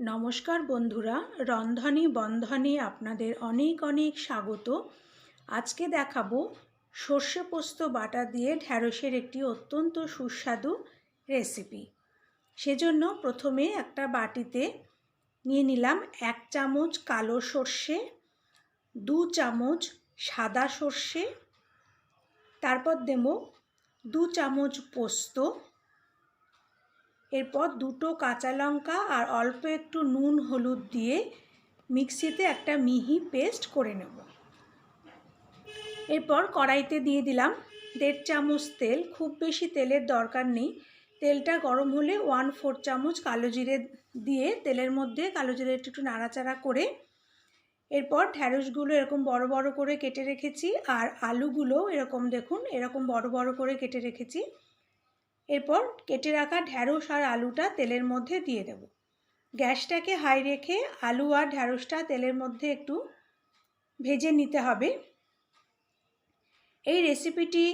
নমস্কার বন্ধুরা, রন্ধনে বন্ধনে আপনাদের অনেক অনেক স্বাগত। আজকে দেখাবো সর্ষে পোস্ত বাটা দিয়ে ঢ্যাঁড়সের একটি অত্যন্ত সুস্বাদু রেসিপি। সেজন্য প্রথমে একটা বাটিতে নিয়ে নিলাম এক চামচ কালো সর্ষে, দু চামচ সাদা সর্ষে, তারপর দেবো দু চামচ পোস্ত এরপর দুটো কাঁচা লঙ্কা আর অল্প একটু নুন হলুদ দিয়ে মিক্সিতে একটা মিহি পেস্ট করে নেব। এরপর কড়াইতে দিয়ে দিলাম দেড় চামচ তেল, খুব বেশি তেলের দরকার নেই। তেলটা গরম হলে ওয়ান ফোর চামচ কালো জিরে দিয়ে তেলের মধ্যে কালো জিরে একটু নাড়াচাড়া করে এরপর ঢ্যাঁড়সগুলো এরকম বড় বড় করে কেটে রেখেছি আর আলুগুলো এরকম দেখুন, এরকম বড় বড় করে কেটে রেখেছি। এরপর কেটে রাখা ঢ্যাঁড়স আর আলুটা তেলের মধ্যে দিয়ে দেব। গ্যাসটাকে হাই রেখে আলু আর ঢ্যাঁড়সটা তেলের মধ্যে একটু ভেজে নিতে হবে। এই রেসিপিটি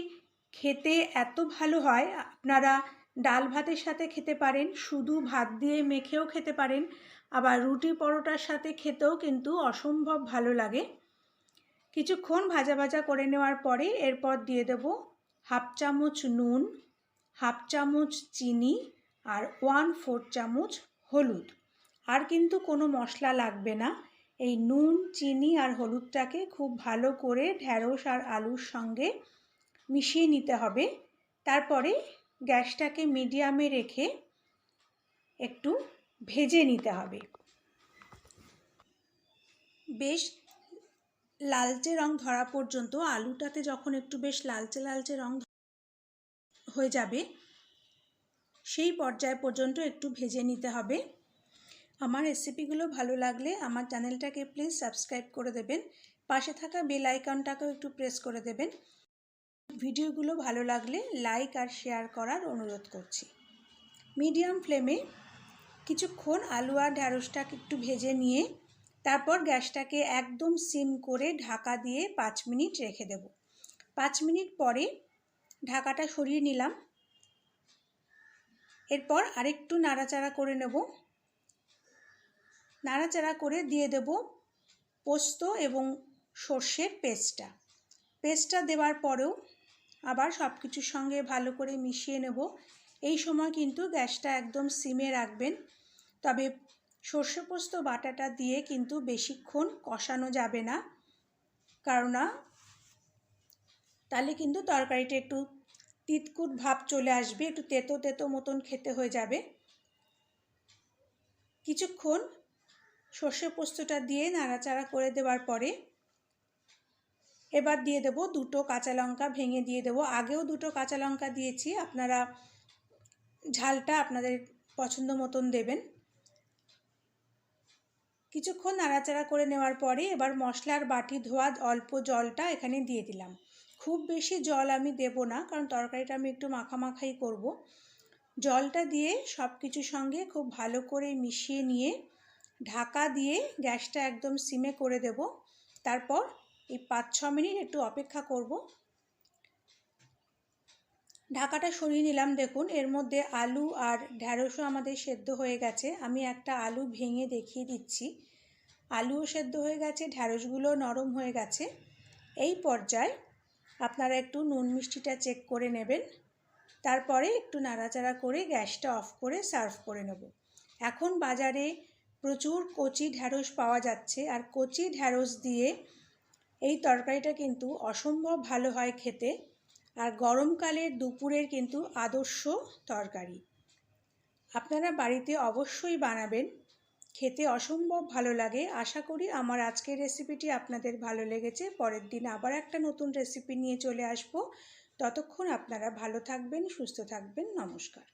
খেতে এত ভালো হয়, আপনারা ডাল ভাতের সাথে খেতে পারেন, শুধু ভাত দিয়ে মেখেও খেতে পারেন, আবার রুটি পরোটার সাথে খেতেও কিন্তু অসম্ভব ভালো লাগে। কিছুক্ষণ ভাজা ভাজা করে নেওয়ার পরে এরপর দিয়ে দেব হাফ চামচ নুন হাফ চামচ চিনি আর ওয়ান ফোর চামচ হলুদ। আর কিন্তু কোনো মশলা লাগবে না। এই নুন, চিনি আর হলুদটাকে খুব ভালো করে ঢ্যাঁড়স আর আলুর সঙ্গে মিশিয়ে নিতে হবে। তারপরে গ্যাসটাকে মিডিয়ামে রেখে একটু ভেজে নিতে হবে। বেশ লালচে রং ধরা পর্যন্ত আলুটাতে যখন একটু বেশ লালচে লালচে রং হয়ে যাবে। সেই পর্যায় পর্যন্ত একটু ভেজে নিতে হবে। আমার রেসিপিগুলো ভালো লাগলে আমার চ্যানেলটাকে প্লিজ সাবস্ক্রাইব করে দেবেন। পাশে থাকা বেল আইকনটাকেও একটু প্রেস করে দেবেন। ভিডিওগুলো ভালো লাগলে লাইক আর শেয়ার করার অনুরোধ করছি। মিডিয়াম ফ্লেমে কিছুক্ষণ আলু আর ঢ্যাঁড়সটাকে একটু ভেজে নিয়ে তারপর গ্যাসটাকে একদম সিম করে ঢাকা দিয়ে পাঁচ মিনিট রেখে দেব। পাঁচ মিনিট পরে ঢাকাটা সরিয়ে নিলাম। এরপর আরেকটু নাড়াচাড়া করে নেব। নাড়াচাড়া করে দিয়ে দেব পোস্ত এবং সর্ষের পেস্টটা। পেস্টটা দেওয়ার পরেও আবার সব কিছুর সঙ্গে ভালো করে মিশিয়ে নেব। এই সময় কিন্তু গ্যাসটা একদম সিমে রাখবেন। তবে সর্ষে পোস্ত বাটাটা দিয়ে কিন্তু বেশিক্ষণ কষানো যাবে না। কারণ তাহলে কিন্তু তরকারিটা একটু তিতকুট ভাব চলে আসবে, একটু তেতো তেতো মতন খেতে হয়ে যাবে। কিছুক্ষণ সর্ষে পোস্তটা দিয়ে নাড়াচাড়া করে দেওয়ার পরে এবার দিয়ে দেব দুটো কাঁচা লঙ্কা ভেঙে দিয়ে দেব। আগেও দুটো কাঁচা লঙ্কা দিয়েছি, আপনারা ঝালটা আপনাদের পছন্দ মতন দেবেন। কিছুক্ষণ নাড়াচাড়া করে নেওয়ার পরে এবার মশলার বাটি ধোয়া অল্প জলটা এখানে দিয়ে দিলাম। খুব বেশি জল আমি দেব না, কারণ তরকারিটা আমি একটু মাখামাখাই করব। জলটা দিয়ে সব কিছুর সঙ্গে খুব ভালো করে মিশিয়ে নিয়ে ঢাকা দিয়ে গ্যাসটা একদম সিমে করে দেব। তারপর এই পাঁচ ছ মিনিট একটু অপেক্ষা করব। ঢাকাটা সরিয়ে নিলাম, দেখুন, এর মধ্যে আলু আর ঢ্যাঁড়সও আমাদের সেদ্ধ হয়ে গেছে। আমি একটা আলু ভেঙে দেখিয়ে দিচ্ছি। আলুও সেদ্ধ হয়ে গেছে ঢ্যাঁড়সগুলো নরম হয়ে গেছে। এই পর্যায়ে আপনারা একটু নুন মিষ্টিটা চেক করে নেবেন। তারপরে একটু নাড়াচাড়া করে গ্যাসটা অফ করে সার্ভ করে নেব। এখন বাজারে প্রচুর কচি ঢ্যাঁড়স পাওয়া যাচ্ছে আর কচি ঢ্যাঁড়স দিয়ে এই তরকারিটা কিন্তু অসম্ভব ভালো হয় খেতে আর গরমকালের দুপুরের কিন্তু আদর্শ তরকারি। আপনারা বাড়িতে অবশ্যই বানাবেন। খেতে অসম্ভব ভালো লাগে। আশা করি আমার আজকের রেসিপিটি আপনাদের ভালো লেগেছে। পরের দিন আবার একটা নতুন রেসিপি নিয়ে চলে আসব। ততক্ষণ আপনারা ভালো থাকবেন, সুস্থ থাকবেন। নমস্কার।